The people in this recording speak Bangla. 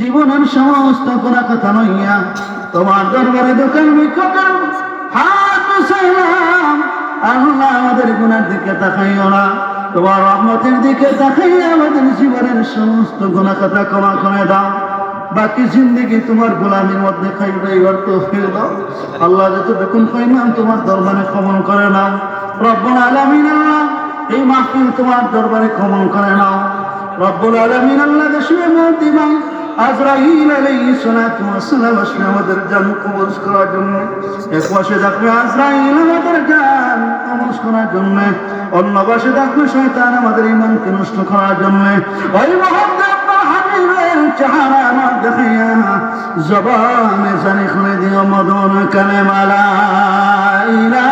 জীবনের সমস্ত কোনা কথা নইয়া তোমার দরবারে দোকান বিক্ষোকার হাত আল্লাহ আমাদের গুনার দিকে তাকাইও না। তোমার রহমতের দিকে তাকাইয়া আমাদের জীবনের সমস্ত গুণা কথা ক্ষমা করে দাও। বাকি জিন্দগি তোমার গোলামির মধ্যে খাইবে, এবার তো ফিরে দাও। আল্লাহ যতটুকুন কইলাম তোমার দরবারে কমন করে নাও। রব্বুল আলামিন এই মাহফিল তোমার দরবারে কমন করে নাও। রব্বুল আলামিন আল্লাহ দেশে দিবা আজরাইল আলাইহিস সালাতু ওয়াস সালাম আসলে আমাদের জান কবজ করার জন্য। এক পাশে থাকবে আজরাইল আমাদের জান কবজ করার জন্য। অন্য পাশে থাকবে শয়তান আমাদের ঈমানকে নষ্ট করার জন্য। ওই হাবিবের চেহারা আমার দেখাইয়া জবানে জানি খুলে দিও মদন কালেমা লা